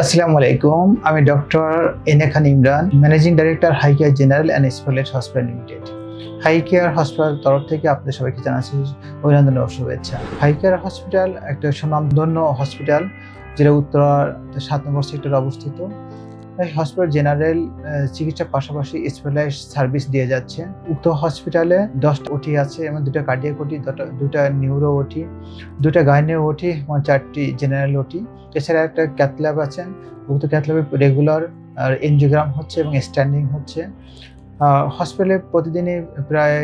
আসসালামু আলাইকুম, আমি ডক্টর এনে Khan Imran, managing director high care general and specialised hospital limited. High care hospital তরফ থেকে আপনাদের সবাইকে জানাচ্ছি অভিনন্দন ও শুভেচ্ছা। হাই কেয়ার হসপিটাল একটা সুনামধন্য হসপিটাল, যেটা উত্তরার সাত নম্বর সেক্টরে অবস্থিত। হসপিটাল জেনারেল চিকিৎসার পাশাপাশি স্পেশালাইজ সার্ভিস দিয়ে যাচ্ছে। উক্ত হসপিটালে দশটা ওটি আছে, এবং দুটো কার্ডিয়াক ওটি দুটো, দুটা নিউরো ওটি দুটা গাইনে ওটি এবং চারটি জেনারেল ওটি এছাড়া একটা ক্যাথল্যাব আছে। উক্ত ক্যাথল্যাবে রেগুলার আর এনজিওগ্রাম হচ্ছে এবং স্ট্যান্ডিং হচ্ছে। হসপিটালে প্রতিদিনই প্রায়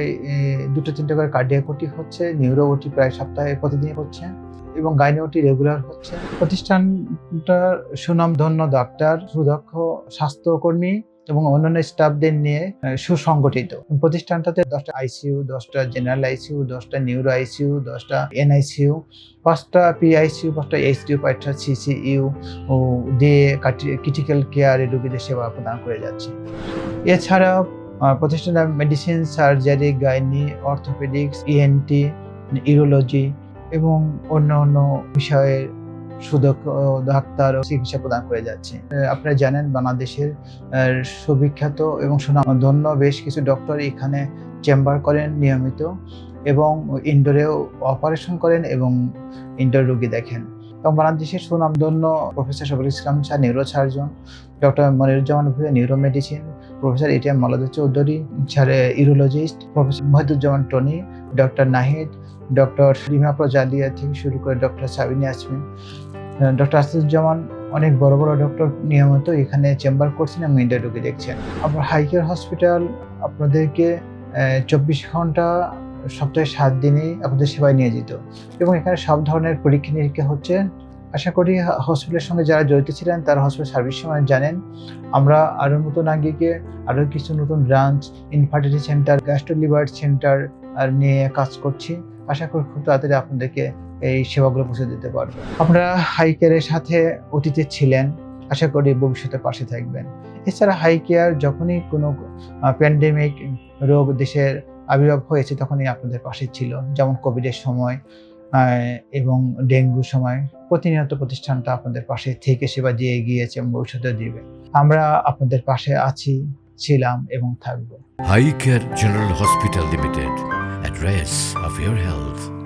দুটো তিনটে করে কার্ডিয়াক ওটি হচ্ছে নিউরো ওটি প্রায় সপ্তাহে প্রতিদিনই হচ্ছে, এবং গাইনে ওটি রেগুলার হচ্ছে। প্রতিষ্ঠানটার সুনামধন্য ডাক্তার সুদক্ষ স্বাস্থ্যকর্মী এবং অন্যান্য স্টাফদের নিয়ে সুসংগঠিত। প্রতিষ্ঠানটাতে দশটা আইসিইউ দশটা জেনারেল আইসিইউ দশটা নিউরো আইসিইউ দশটা এনআইসিইউ পাঁচটা পিআইসিইউ পাঁচটা এইচডিউ পাঁচটা সিসিইউ ও, দিয়ে ক্রিটিক্যাল কেয়ারে রোগীদের সেবা প্রদান করে যাচ্ছে। এছাড়াও প্রতিষ্ঠানের medicine surgery gynae orthopaedics ENT urology এবং অন্য অন্য বিষয়ে সুদক্ষ ডাক্তার ও চিকিৎসা প্রদান করে যাচ্ছে। আপনারা জানেন বাংলাদেশের সুবিখ্যাত এবং সুনামধন্য বেশ কিছু ডক্টর এখানে চেম্বার করেন নিয়মিত এবং ইনডোরেও অপারেশন করেন এবং ইনডোর রোগী দেখেন। এবং বাংলাদেশের সুনামধন্য professor Shafiq Islam Shah neuro surgeon doctor Moniruzzaman ভুয়া neuro medicine professor ATM মালাদু Chowdhury sir urologist professor Mohiduzzaman Tony, doctor Nahid, doctor Rima প্রজালিয়া থেকে শুরু করে ডক্টর সাবিনী আসমিন ডক্টর আসিদুজ্জামান, অনেক বড় বড় ডক্টর নিয়মিত এখানে চেম্বার করছেন এবং ইন্ডিয়া রোগী দেখছেন। আপনার হাইকেয়ার হসপিটাল আপনাদেরকে চব্বিশ ঘণ্টা, সপ্তাহে সাত দিনই আপনাদের সেবায় নিয়োজিত। এবং এখানে সব ধরনের পরীক্ষা নিরীক্ষা হচ্ছে আশা করি হসপিটালের সঙ্গে যারা জড়িত ছিলেন, তারা হসপিটাল সার্ভিস সময় জানেন। আমরা আরও নতুন আঙ্গিকে আরও কিছু নতুন branch infertility centre gastro liver centre আর নিয়ে কাজ করছি। আশা করি খুব তাড়াতাড়ি আপনাদেরকে এই সেবাগুলো পৌঁছে দিতে পারব। আপনারা হাই কেয়ারের সাথে অতীতে ছিলেন। আশা করি ভবিষ্যতে পাশে থাকবেন। এছাড়া হাই কেয়ার যখনই কোনো প্যান্ডেমিক রোগ দেশের আবির্ভাব হয়েছে, তখনই আপনাদের পাশে ছিল। যেমন কোভিডের সময় এবং ডেঙ্গু সময় প্রতিনিয়ত প্রতিষ্ঠানটা আপনাদের পাশে থেকে সেবা দিয়ে গিয়েছে এবং ভবিষ্যতে দিবে আমরা আপনাদের পাশে আছি, ছিলাম এবং থাকব high care general hospital limited address of your health.